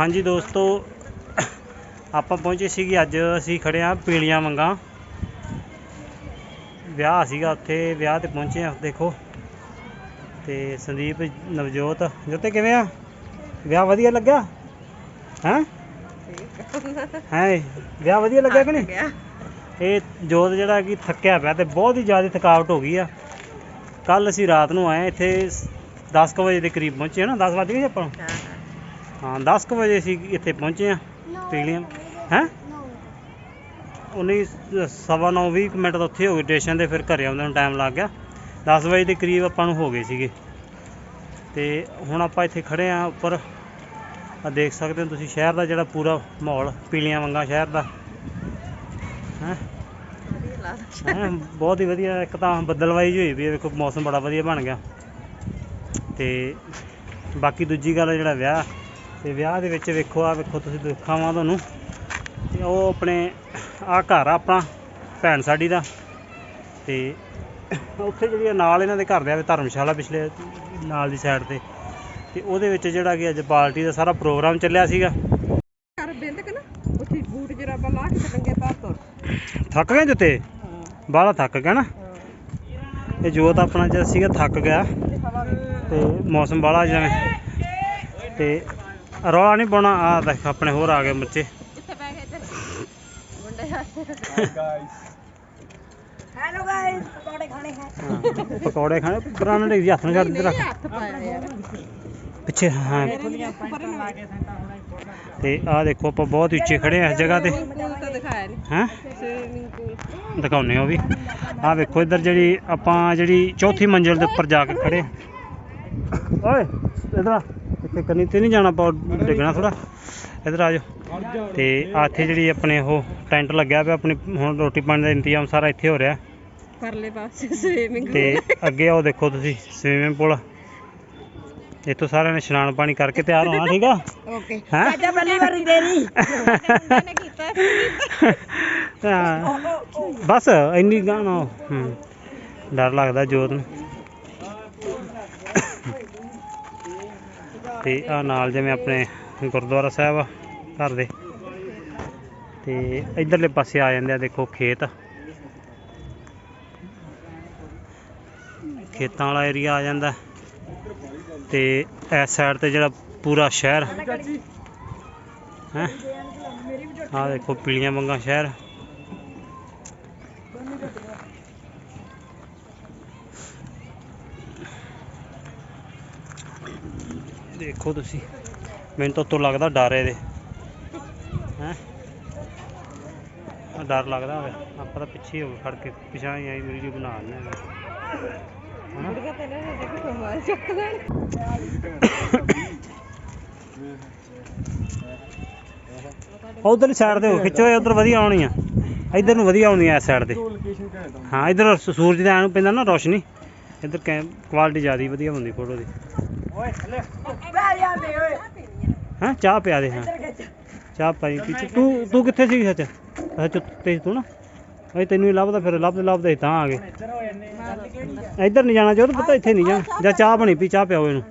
ਹਾਂਜੀ ਦੋਸਤੋ ਆਪਾਂ ਪਹੁੰਚੇ ਸੀਗੇ ਅੱਜ ਅਸੀਂ ਖੜੇ ਆ ਪੀਲੀਆਂ ਮੰਗਾ। ਵਿਆਹ ਸੀਗਾ ਉੱਥੇ ਵਿਆਹ ਤੇ ਪਹੁੰਚੇ ਆ ਦੇਖੋ। ਤੇ ਸੰਦੀਪ ਨਵਜੋਤ ਜੋਤੇ ਕਿਵੇਂ ਆ? ਵਿਆਹ ਵਧੀਆ ਲੱਗਾ ਹੈਂ? ਹੈ ਵਿਆਹ ਵਧੀਆ ਲੱਗਾ ਕਿ ਨਹੀਂ? ਇਹ ਜੋਤ ਜਿਹੜਾ ਕਿ ਥੱਕਿਆ ਪਿਆ ਤੇ ਬਹੁਤ ਹੀ ਜ਼ਿਆਦਾ ਥਕਾਵਟ ਹੋ ਗਈ ਆ। ਕੱਲ ਅਸੀਂ ਰਾਤ ਨੂੰ ਆਏ ਇੱਥੇ 10 ਕੁ ਵਜੇ ਦੇ ਕਰੀਬ ਪਹੁੰਚੇ ਨਾ 10 ਵਜੇ ਆਪਾਂ? ਨੂੰ? ਹਾਂ 10 ਕੁ ਵਜੇ ਅਸੀਂ ਇੱਥੇ ਪਹੁੰਚੇ ਆ ਪੀਲੀਆਂ ਹੈ? ਉਨੀ ਸਵਾ ਨੌ 20 ਕੁ ਮਿੰਟ ਤਾਂ ਉੱਥੇ ਹੋ ਗਏ ਸਟੇਸ਼ਨ ਤੇ ਫਿਰ ਘਰੇ ਆਉਂਦੇ ਨੂੰ ਟਾਈਮ ਲੱਗ ਗਿਆ। 10 ਵਜੇ ਦੇ ਕਰੀਬ ਆਪਾਂ ਨੂੰ ਹੋ ਗਏ ਸੀਗੇ। ਤੇ ਹੁਣ ਆਪਾਂ ਇੱਥੇ ਖੜੇ ਆ ਉੱਪਰ। ਆ ਦੇਖ ਸਕਦੇ ਹੋ ਤੁਸੀਂ, ਸ਼ਹਿਰ ਦਾ ਜਿਹੜਾ ਪੂਰਾ ਮਾਹੌਲ, ਪੀਲੀਆਂ ਵੰਗਾ ਸ਼ਹਿਰ ਦਾ। ਹੈ? ਬਹੁਤ ਹੀ ਵਧੀਆ, ਇੱਕ ਤਾਂ ਬੱਦਲਵਾਈ ਜਿਹੀ ਹੋਈ ਵੀ ਹੈ ਵੇਖੋ ਮੌਸਮ ਬੜਾ ਵਧੀਆ ਬਣ ਗਿਆ। ਤੇ ਬਾਕੀ ਦੂਜੀ ਗੱਲ ਜਿਹੜਾ ਵਿਆਹ ਤੇ ਵਿਆਹ ਦੇ ਵਿੱਚ ਵੇਖੋ ਆ ਵੇਖੋ ਤੁਸੀਂ ਦਿਖਾਵਾਂ ਤੁਹਾਨੂੰ। ਤੇ ਉਹ ਆਪਣੇ ਆ ਘਰ ਆ ਆਪਣਾ ਭੈਣ ਸਾਡੀ ਦਾ। ਤੇ ਉੱਥੇ ਜਿਹੜੀ ਨਾਲ ਇਹਨਾਂ ਦੇ ਘਰ ਦੇ ਆ ਧਰਮਸ਼ਾਲਾ ਪਿਛਲੇ ਨਾਲ ਦੀ ਸਾਈਡ ਤੇ। ਤੇ ਉਹਦੇ ਵਿੱਚ ਜਿਹੜਾ ਕਿ ਅੱਜ ਪਾਰਟੀ ਦਾ ਸਾਰਾ ਪ੍ਰੋਗਰਾਮ ਚੱਲਿਆ ਸੀਗਾ। ਕਰ ਬਿੰਦ ਕਿ ਨਾ ਉੱਥੇ ਬੂਟ ਜਰਾਬਾ ਲਾ ਕੇ ਨੰਗੇ ਪੈਰ ਤੁਰ ਥੱਕ ਗਏ ਜੁੱਤੇ? ਬਾਹਲਾ ਥੱਕ ਗਿਆ ਨਾ? ਇਹ ਜੋਤ ਆਪਣਾ ਜਿਹੜਾ ਸੀਗਾ ਥੱਕ ਗਿਆ। ਤੇ ਮੌਸਮ ਬਾਹਲਾ ਜਿਵੇਂ। ਤੇ ਰੌਲਾ ਨਹੀਂ ਪਾਉਣਾ। ਆ ਦੇਖ ਆਪਣੇ ਹੋਰ ਆ ਗਏ ਬੱਚੇ। ਕਿੱਥੇ ਬੈ ਗਏ ਇੱਧਰ ਮੁੰਡੇ ਹੈਲੋ ਗਾਇਸ ਪਕੌੜੇ ਖਾਣੇ ਹੈ। ਪਕੌੜੇ ਖਾਣੇ ਬਰਾਨ ਦੇ ਹੱਥ ਨੂੰ ਛੱਡ ਦੇ ਰੱਖ। ਪਿੱਛੇ ਹਾਂ। ਤੇ ਆ ਦੇਖੋ ਆਪਾਂ ਬਹੁਤ ਉੱਚੇ ਖੜੇ ਆ ਇਸ ਜਗ੍ਹਾ ਤੇ। ਪੂਲ ਤਾਂ ਦਿਖਾਇਆ ਨਹੀਂ ਹੈਂ? ਦਿਖਾਉਨੇ ਉਹ ਵੀ। ਆ ਵੇਖੋ ਇੱਧਰ ਜਿਹੜੀ ਆਪਾਂ ਜਿਹੜੀ ਚੌਥੀ ਮੰਜ਼ਿਲ ਦੇ ਉੱਪਰ ਜਾ ਕੇ ਖੜੇ। ਓਏ ਇਧਰ ਇੱਥੇ ਕੰਨੀ ਤੇ ਨਹੀਂ ਜਾਣਾ ਪਾ ਡਿੱਗਣਾ ਥੋੜਾ ਇਧਰ ਆ ਜਾਓ। ਤੇ ਆ ਇੱਥੇ ਜਿਹੜੀ ਆਪਣੇ ਉਹ ਟੈਂਟ ਲੱਗਿਆ ਪਿਆ ਆਪਣੀ ਹੁਣ ਰੋਟੀ ਪਾਣੀ ਦਾ ਇੰਤਜ਼ਾਮ ਸਾਰਾ ਇੱਥੇ ਹੋ ਰਿਹਾ। ਪਰਲੇ ਪਾਸੇ ਸਵੀਮਿੰਗ ਤੇ ਅੱਗੇ ਉਹ ਦੇਖੋ ਤੁਸੀਂ ਸਵੀਮਿੰਗ ਪੂਲ ਇੱਥੋਂ ਸਾਰਿਆਂ ਨੇ ਇਸ਼ਨਾਨ ਪਾਣੀ ਕਰਕੇ ਤਿਆਰ ਹੋਣਾ ਠੀਕ ਆ? ਓਕੇ ਹੈਂ? ਚਾਚਾ ਪਹਿਲੀ ਵਾਰੀ ਦੇਰੀ ਨੇ ਕੀਤਾ ਹਾਂ। ਬਸ ਇੰਨੀ ਗਾਣਾ ਡਰ ਲੱਗਦਾ ਜੋਤ ਨੂੰ। ਤੇ ਆ ਨਾਲ ਜਿਵੇਂ ਆਪਣੇ ਗੁਰਦੁਆਰਾ ਸਾਹਿਬ ਆ, ਘਰ ਦੇ। ਤੇ ਇਧਰਲੇ ਪਾਸੇ ਆ ਜਾਂਦੇ ਆ, ਦੇਖੋ ਖੇਤ। ਖੇਤਾਂ ਵਾਲਾ ਏਰੀਆ ਆ ਜਾਂਦਾ। ਤੇ ਇਸ ਸਾਈਡ ਤੇ ਜਿਹੜਾ ਪੂਰਾ ਸ਼ਹਿਰ। ਹੈ? ਆ ਦੇਖੋ ਪੀਲੀਆਂ ਮੰਗਾ ਸ਼ਹਿਰ। ਦੇਖੋ ਤੁਸੀਂ। ਮੈਨੂੰ ਤਾਂ ਉੱਤੋਂ ਲੱਗਦਾ ਡਰ ਇਹਦੇ। ਹੈ? ਡਰ ਲੱਗਦਾ ਹੋਵੇ। ਆਪਾਂ ਤਾਂ ਪਿੱਛੇ ਹੀ ਹੋ ਗਏ, ਖੜ ਕੇ। ਪਿਛਾਂ ਹੀ ਆਈ ਵੀਡੀਓ ਬਣਾ ਲੈਣਾ ਉਧਰ ਸਾਈਡ ਦੇ ਹੋ ਖਿੱਚੋ ਉਧਰ ਵਧੀਆ ਆਉਣੀ ਆ। ਇਧਰ ਨੂੰ ਵਧੀਆ ਆਉਣੀ ਆ ਇਸ ਸਾਈਡ ਤੇ। ਹਾਂ, ਇਧਰ ਸੂਰਜ ਦੇ ਆਣ ਨੂੰ ਪੈਂਦਾ ਨਾ ਰੋਸ਼ਨੀ। ਇਧਰ ਕੁਆਲਿਟੀ ਜ਼ਿਆਦਾ ਵਧੀਆ ਹੁੰਦੀ ਫੋਟੋ ਦੀ। ਹਾਂ ਚਾਹ ਪਿਆ ਦੇ ਹਾਂ। ਚਾਹ ਪਾਈ ਪਿੱਛੇ ਤੂੰ ਤੂੰ ਕਿੱਥੇ ਸੀ ਸੱਚ? ਅੱਛਾ ਤੇ ਤੂੰ ਨਾ। ਅਈ ਤੈਨੂੰ ਹੀ ਲੱਭਦਾ ਫਿਰ ਲੱਭਦੇ ਲੱਭਦੇ ਤਾਂ ਆ ਗਏ। ਇੱਧਰ ਨਹੀਂ ਜਾਣਾ ਚਾਹੁੰਦਾ ਪਤਾ ਇੱਥੇ ਨਹੀਂ ਜਾਣਾ। ਜਾਂ ਚਾਹ ਬਣੀ ਪੀ ਚਾਹ ਪਿਆਓ ਇਹਨੂੰ